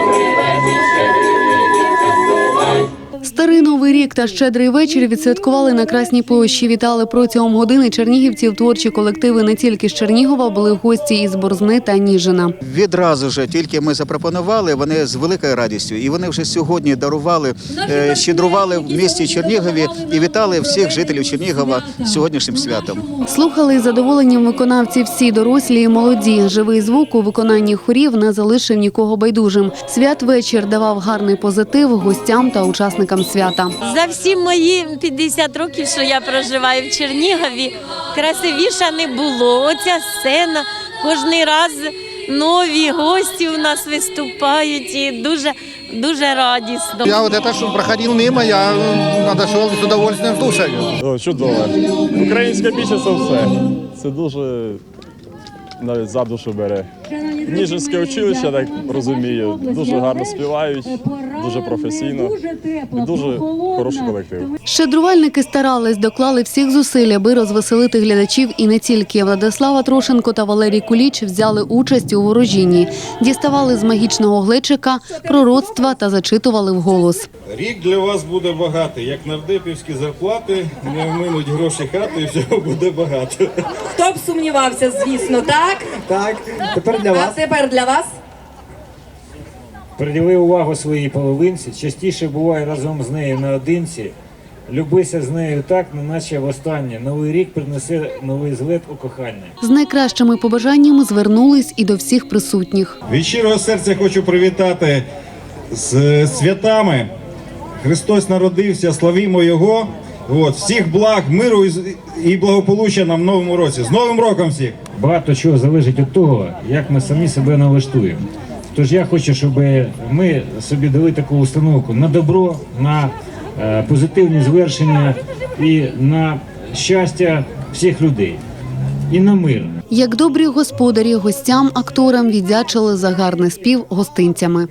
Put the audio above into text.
Amen. Рік та щедрий вечір відсвяткували на Красній площі. Вітали протягом години чернігівців творчі колективи не тільки з Чернігова, були гості із Борзни та Ніжина. Відразу ж тільки ми запропонували, вони з великою радістю, і вони вже сьогодні дарували, е, щедрували в місті Чернігові і вітали всіх жителів Чернігова сьогоднішнім святом. Слухали із задоволенням виконавці всі дорослі і молоді. Живий звук у виконанні хорів не залишив нікого байдужим. Святвечір давав гарний позитив гостям та учасникам свята. За всі мої 50 років, що я проживаю в Чернігові, красивіша не було. Оця сцена кожен раз нові гості у нас виступають і дуже дуже радісно. Я вот это, что проходил мимо, я и с удовольствием слушаю. О, чудово. Українська пісня це все. Це дуже навіть за душу бере. Ніжинське училище, так розумію, дуже гарно співають, дуже професійно і дуже хороший колектив. Щедрувальники старались, доклали всіх зусиль, аби розвеселити глядачів і не тільки. Владислава Трошенко та Валерій Куліч взяли участь у ворожінні, діставали з магічного глечика пророцтва та зачитували вголос. Рік для вас буде багатий, як нардепівські зарплати, не вминуть гроші хати, і всього буде багато. Хто б сумнівався, звісно, так? Так, тепер для вас. Тепер для вас. Приділи увагу своїй половинці, частіше бувай разом з нею наодинці. Любися з нею так, неначе востаннє. Новий рік принесе новий злет у кохання. З найкращими побажаннями звернулись і до всіх присутніх. Від щирого серця хочу привітати з святами. Христос народився, славімо Його. От, всіх благ, миру і з- і благополуччя нам в новому році. З Новим роком всіх! Багато чого залежить від того, як ми самі себе налаштуємо. Тож я хочу, щоб ми собі дали таку установку на добро, на е, позитивні звершення і на щастя всіх людей, і на мир. Як добрі господарі, гостям, акторам віддячили за гарний спів гостинцями.